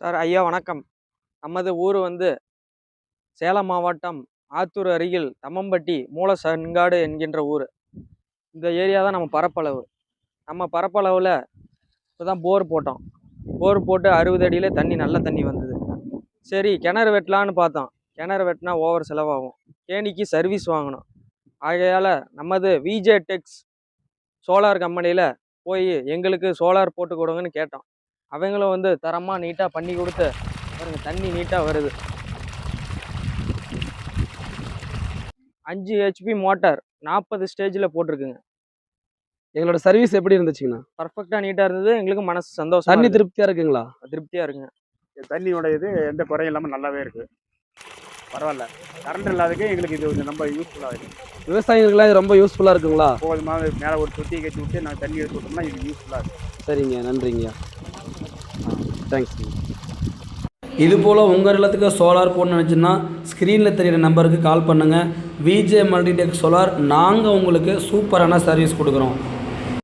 Sir ஐயா வணக்கம். நமது ஊர் வந்து சேலம் மாவட்டம் ஆத்தூர் அருகில் தம்மம்பட்டி மூலசன்காடு என்கின்ற ஊர். இந்த ஏரியா தான் நம்ம பரப்பளவு. நம்ம பரப்பளவில் இப்போ தான் போர் போட்டோம். போர் போட்டு அறுபது அடியில் தண்ணி நல்ல தண்ணி வந்தது. சரி கிணறு வெட்டலான்னு பார்த்தோம். கிணறு வெட்டினா ஓவர் செலவாகும். கேணிக்கு சர்வீஸ் வாங்கணும். ஆகையால் நமது விஜே டெக்ஸ் சோலார் கம்பெனியில் போய் எங்களுக்கு சோலார் போட்டு கொடுங்கன்னு கேட்டோம். அவங்களும் வந்து தரமாக நீட்டாக பண்ணி கொடுத்து பாருங்க தண்ணி நீட்டாக வருது. அஞ்சு ஹெச்பி மோட்டார் நாற்பது ஸ்டேஜில் போட்டிருக்குங்க. எங்களோட சர்வீஸ் எப்படி இருந்துச்சுங்கண்ணா? பர்ஃபெக்டாக நீட்டாக இருந்தது. எங்களுக்கு மனசு சந்தோஷம் தண்ணி திருப்தியா இருக்குங்களா? திருப்தியாக இருக்குங்க. தண்ணியோட இது எந்த குறையும் இல்லாமல் நல்லாவே இருக்கு. பரவாயில்ல. கரண்ட் இல்லாததுக்கு எங்களுக்கு இது கொஞ்சம் ரொம்ப யூஸ்ஃபுல்லாக இருக்கு. விவசாயிகளுக்குலாம் இது ரொம்ப யூஸ்ஃபுல்லா இருக்குங்களா? போதுமாக மேலே ஒரு தொட்டியை கட்டி விட்டு நாங்கள் தண்ணி எடுத்து விட்டோம்னா இது யூஸ்ஃபுல்லாக இருக்கு. சரிங்க நன்றிங்கய்யா தேங்க்ஸ் இது போல் உங்கள் நிலத்துக்கு சோலார் போடணும்னு நினச்சின்னா ஸ்க்ரீனில் தெரியிற நம்பருக்கு கால் பண்ணுங்கள் விஜே மல்டிடெக் சோலார் நாங்கள் உங்களுக்கு சூப்பரான சர்வீஸ் கொடுக்குறோம்.